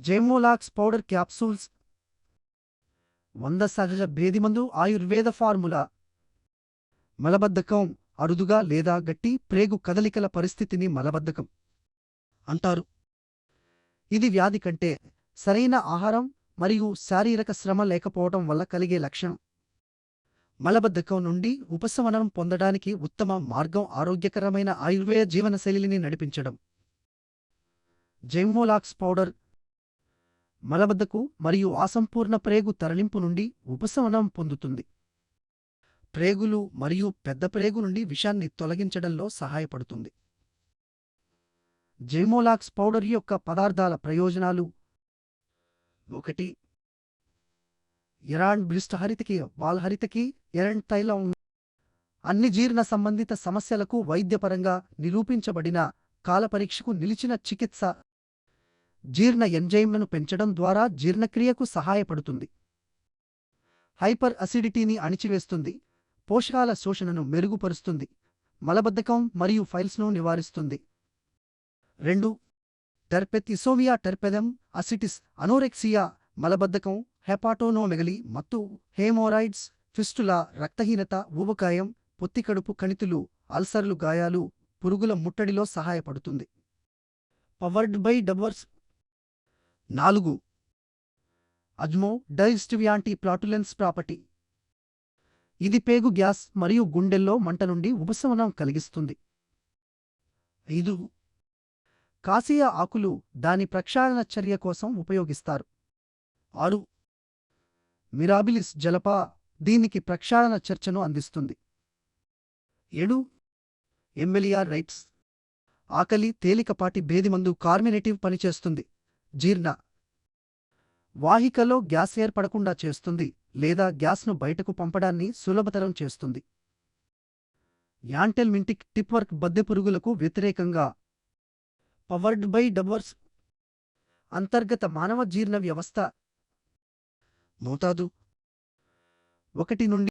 జెమోలాక్స్ powder capsules వంద సహజ భేదిమందు Ayurveda formula. మలబద్ధకం అరుదుగా లేదా గట్టి ప్రేగు కదలికల పరిస్థితిని మలబద్ధకం అంటారు. ఇది వ్యాధి కంటే సరైన ఆహారం మరియు శారీరక శ్రమ లేకపోవడం వల్ల కలిగే లక్షణం. మలబద్ధకం నుండి ఉపశమనం పొందడానికి ఉత్తమ మార్గం ఆరోగ్యకరమైన ఆయుర్వేద జీవనశైలిని నడిపించడం. జెమోలాక్స్ పౌడర్ మలబద్ధకు మరియు అసంపూర్ణ ప్రేగు తరలింపు నుండి ఉపశమనం పొందుతుంది. ప్రేగులు మరియు పెద్ద ప్రేగు నుండి విషాన్ని తొలగించడంలో సహాయపడుతుంది. జెమోలాక్స్ పౌడర్ యొక్క పదార్థాల ప్రయోజనాలు ఒకటి. ఎరాండ్ బ్లిస్టహరితకి వాల్హరితకి ఎరండ్ తైలం అన్ని జీర్ణ సంబంధిత సమస్యలకు వైద్యపరంగా నిరూపించబడిన కాలపరీక్షకు నిలిచిన చికిత్స జీర్ణ ఎంజైమ్లను పెంచడం ద్వారా జీర్ణక్రియకు సహాయపడుతుంది. హైపర్ అసిడిటీని అణిచివేస్తుంది. పోషకాల శోషణను మెరుగుపరుస్తుంది. మలబద్ధకం మరియు ఫైల్స్ను నివారిస్తుంది. రెండు. టెర్పెతిసోమియా టెర్పెదం అసిటిస్ అనోరెక్సియా మలబద్ధకం హెపాటోనోమెగలి మత్తు హేమోరాయిడ్స్ ఫిస్టులా రక్తహీనత ఊబకాయం పొత్తికడుపు కణితులు అల్సర్లు గాయాలు పురుగుల ముట్టడిలో సహాయపడుతుంది. పవర్డ్ బై డబర్స్ నాలుగు. అజ్మో డైజెస్టివ్ యాంటీ ప్లాటులెన్స్ ప్రాపర్టీ. ఇది పేగు గ్యాస్ మరియు గుండెల్లో మంట నుండి ఉపశమనం కలిగిస్తుంది. ఐదు. కాసియా ఆకులు దాని ప్రక్షాళన చర్య కోసం ఉపయోగిస్తారు. ఆరు. మిరాబిలిస్ జలపా దీనికి ప్రక్షాళన చర్చను అందిస్తుంది. ఏడు. ఎమ్మెలియార్ రైట్స్. ఆకలి తేలికపాటి భేదిమందు కార్మినేటివ్ పనిచేస్తుంది. జీర్ణ. వాహికలో గ్యాస్ ఏర్పడకుండా చేస్తుంది లేదా గ్యాస్ను బయటకు పంపడాన్ని సులభతరం చేస్తుంది. యాంటెల్మింటిక్ టిప్వర్క్ బద్దెపురుగులకు వ్యతిరేకంగా. Powered by dubbers. అంతర్గత మానవ జీర్ణ వ్యవస్థ. మోతాదు ఒకటి నుండి